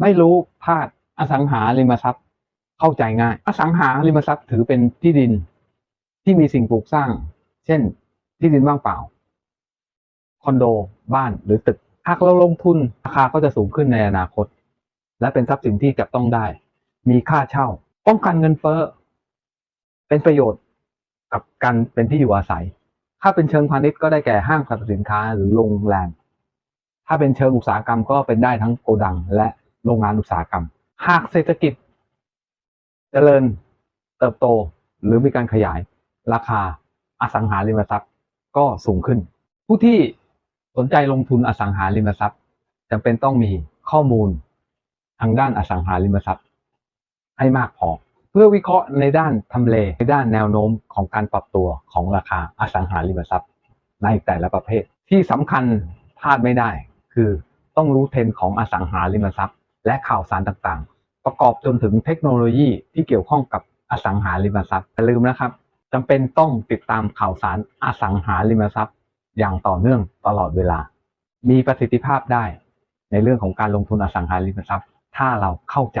ไม่รู้พลาดอสังหาริมทรัพย์เข้าใจง่าย อสังหาริมทรัพย์ถือเป็นที่ดินที่มีสิ่งปลูกสร้าง เช่น ที่ดินว่างเปล่า คอนโด บ้านหรือตึก หากเราลงทุนราคาก็จะสูงขึ้นในอนาคต และเป็นทรัพย์สินที่จับต้องได้ มีค่าเช่า ป้องกันเงินเฟ้อ เป็นประโยชน์กับการเป็นที่อยู่อาศัย ถ้าเป็นเชิงพาณิชย์ก็ได้แก่ห้างสรรพสินค้าหรือโรงแรม ถ้าเป็นเชิงอุตสาหกรรมก็เป็นได้ทั้งโกดังและ โรงงานอุตสาหกรรม หากเศรษฐกิจเจริญเติบโตหรือมีการขยายราคาอสังหาริมทรัพย์ก็สูงขึ้น ผู้ที่สนใจลงทุนอสังหาริมทรัพย์จำเป็นต้องมีข้อมูลทางด้านอสังหาริมทรัพย์ ให้มากพอเพื่อวิเคราะห์ในด้านทำเลในด้านแนวโน้มของการปรับตัวของราคาอสังหาริมทรัพย์ ในแต่ละประเภทที่สำคัญพลาดไม่ได้ คือต้องรู้เทรนด์ของอสังหาริมทรัพย์ และข่าวสารต่างๆ ประกอบจนถึงเทคโนโลยีที่เกี่ยวข้องกับอสังหาริมทรัพย์อย่าลืมนะครับจำเป็นต้องติดตามข่าวสารอสังหาริมทรัพย์ อย่างต่อเนื่องตลอดเวลา มีประสิทธิภาพได้ในเรื่องของการลงทุนอสังหาริมทรัพย์ ถ้าเราเข้าใจ